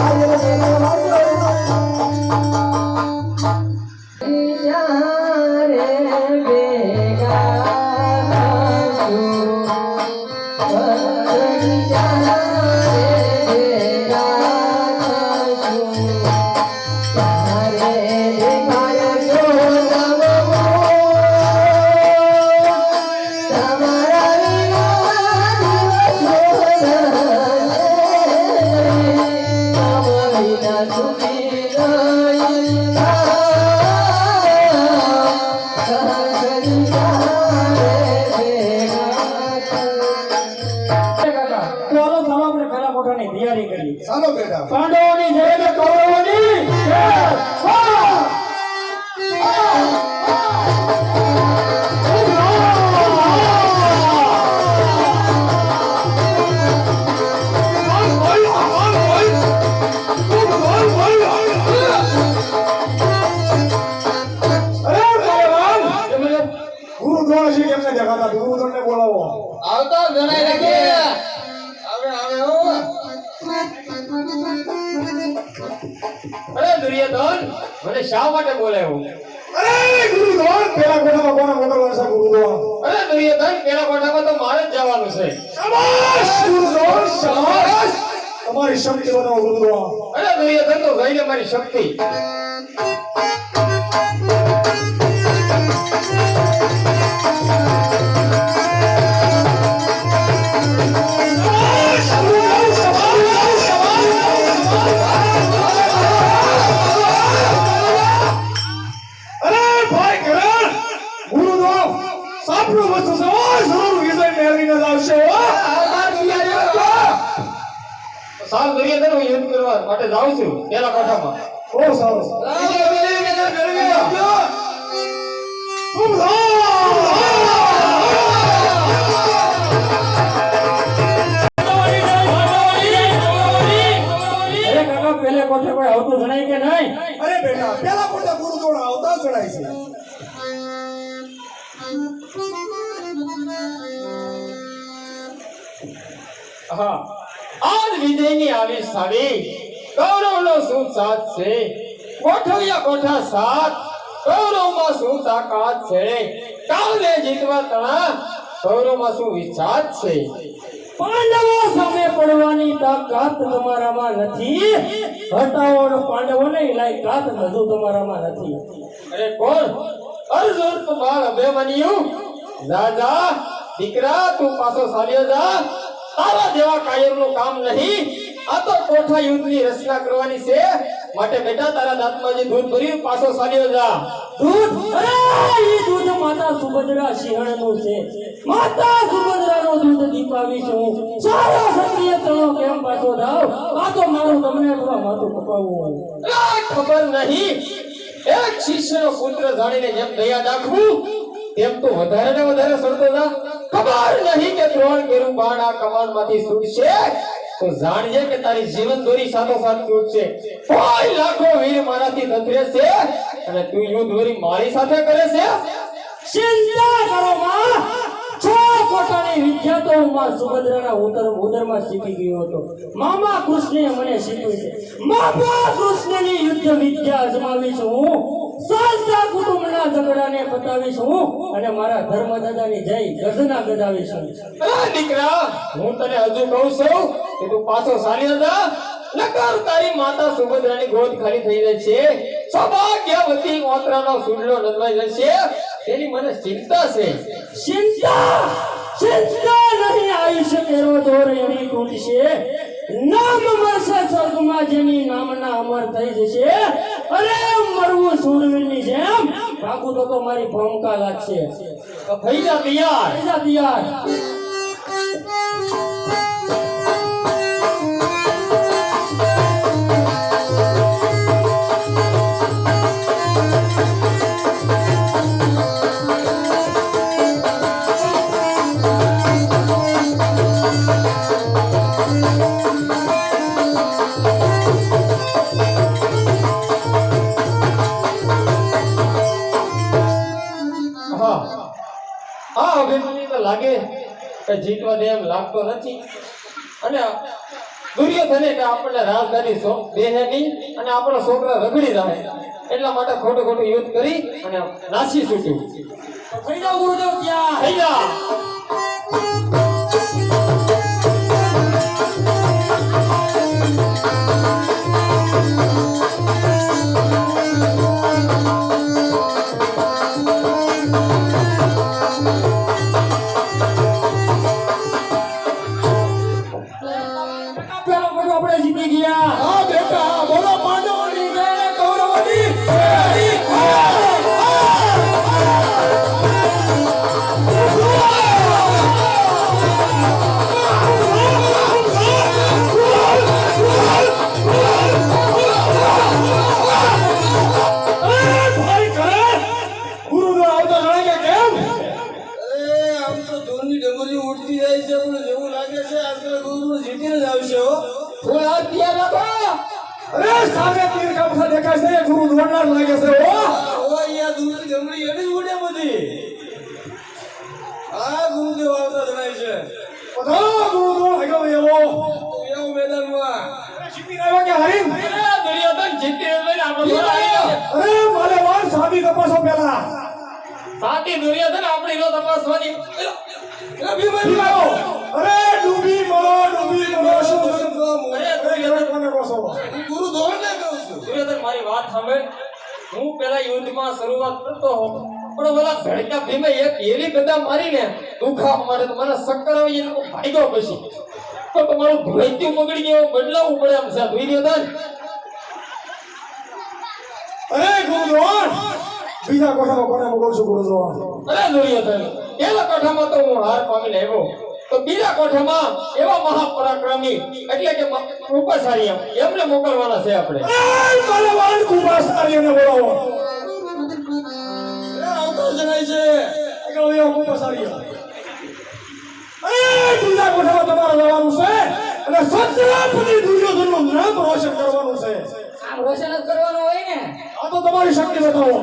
Hare Hare Hold on, hold on. છે કેમને દેખાતા ગુરુ બોલાવો. આવતો જણાય લાગે આવે આવે હો. અરે દુર્યોધન મને શા માટે બોલાવ્યો અરે ગુરુ પેલા કોઠામાં કોને મોકલવાનું છે ગુરુ અરે દુર્યોધન પેલા કોઠામાં તો મારે જ જવાનું છે. શાબાશ ગુરુ શાબાશ. તમારી શક્તિ બનાવો ગુરુ અરે દુર્યોધન તો ગઈને મારી શક્તિ. માટે જાઉં છું પેલા કોઠામાં. બહુ સારું. ખૂબ અરે કાકા કોઠે કોઈ આવતું જણાય કે નહીં? અરે બેટા પેલા કોઠે ગુરુ દ્રોણ આવતા જણાય છે? હા. આજ વિજયની આવી સાડી. કૌરવનો શું સાથ છે. કોઠવિયા કોઠા સાથ કૌરવમાં શું તાકાત છે. કાલને જીતવા તણા કૌરવમાં શું વિચાર છે. પાંડવો સામે પડવાની તાકાત તમારામાં નથી. હટાવો પાંડવોને લાયકાત હજુ તમારામાં નથી. અરે કોણ? અર્જુન કુમાર અભિમન્યુ. રાજા, દીકરા, તું પાછો સાલ્યો જા. તારા જેવા કાયરનું કામ નહીં. આ તો કોઠા યુદ્ધની રચના કરવાની છે. માટે બેટા તારા દાંતમાં જે દૂધ ભર્યું પાછો ચાલ્યો જા. દૂધ? અરે ઈ દૂધ માતા સુભદ્રા સિંહણનું છે. માતા સુભદ્રાનું દૂધ દીપાવી છું સારા ક્ષત્રિય તણો કેમ પાછો જાવ આ તો મારું તમને અથવા માથું કપાવવું ખબર નહીં. એક શિષ્યનો પુત્ર જાણીને જેમ દયા દાખવું તેમ તો વધારે ને વધારે સડતો ખબર નહીં કે ત્રણ કેરું બાણ આ કમાનમાંથી છૂટશે. તો જાણજે કે તારી જીવન દોરી સાથોસાથ છૂટશે. કોઈ લાખો વીર મારાથી નથરે છે અને તું યુદ્ધ દોરી મારી સાથે કરે છે? ચિંતા કરો માં. છ કોટાની વિદ્યા તો હું માં સુભદ્રાના ઉદર શીખી ગયો હતો. મામા કૃષ્ણે મને શીખવી છે. મામા કૃષ્ણની યુદ્ધ વિદ્યા અજમાવીશ હું સાચા કુટુંબના ઝઘડાને પતાવીશ હું અને મારા ધર્મદાદાની જય ગજના ગજાવીશ હું દીકરા હું તને હજુ કહું છું કે તું પાછો સારી હતા નકાર તારી માતા સુભદ્રાની ગોદ ખાલી થઈ જશે સૌભાગ્યવતી ઓતરાનો સુડલો નદવાઈ જશે. તેની મને ચિંતા છે. ચિંતા? ચિંતા નહીં આયુષ્ય તેરો દોર એવી તૂટશે. નામ મળશે સ્વર્ગમાં જેની નામના અમર થઈ જશે. અરે મરવું સુરવીરની જેમ ભાગું તો મારી ભૂમિકા લાગશે. જા તૈયાર જા તૈયાર લાગે કે જીતવા દે એમ લાગતો નથી. અને દુર્યોધને કે આપણને રાજધાની સો- દેહે નહીં અને આપણો છોકરા રગડી રહે. એટલા માટે ખોટું ખોટું યુદ્ધ કરી અને નાસી છૂટ્યું. થઈ ગુરુદેવ ત્યાં. થઈ જા. થોડા હાથ તૈયાર રાખો અરે સામે તીર કાપતા દેખાય છે ગુરુ દોડનાર લાગે છે ઓ આ અહીંયા ઉડે બધી. આ ગુરુદેવ આવતા જણાય છે. બધા ગુરુ દોડ એવો. એવું મેદાનમાં. આવ્યા કે હારીને? અરે દુર્યોધન જીતી આપણો. અરે મારે વાર સાબી તપાસો પેલા સાથી દુર્યોધન આપણી નો તપાસવાની. અરે ડૂબી મળો ડૂબી મળો શું અરે દુર્યોધન કોને કહો છો? ગુરુ દુર્યોધન મારી વાત સાંભળ. હું પેલા યુદ્ધમાં શરૂઆત કરતો હતો પણ ઓલા ધડકા ભીમે એક એવી ગદા મારીને દુખા મારે તો મને શક્કર આવી જાય ફાયદો પછી. તો તમારું ધોઈત્યું બગડી ગયો બદલાવું પડે એમ છે. દુર્યોધન અરે ગુરુ દોડ બીજા કોઠામાં કોને ગુરુ અરે દુર્યોધન પેલા કોઠામાં તો હું હાર પામીને આવ્યો. તો બીજા કોઠામાં એવા મહાપરાક્રમી એટલે કે રૂપાશાળી એમને મોકલવાના છે આપણે. મારે બોલાવો. એ જણાય છે. આગળ એવો કુંભાસારીઓ અરે બીજા કોઠામાં તમારે જવાનું છે અને સત્યપતિ દુર્યોધનનું નામ રોશન કરવાનું છે. રોશન જ કરવાનું હોય ને. આ તો તમારી શક્તિ બતાવો.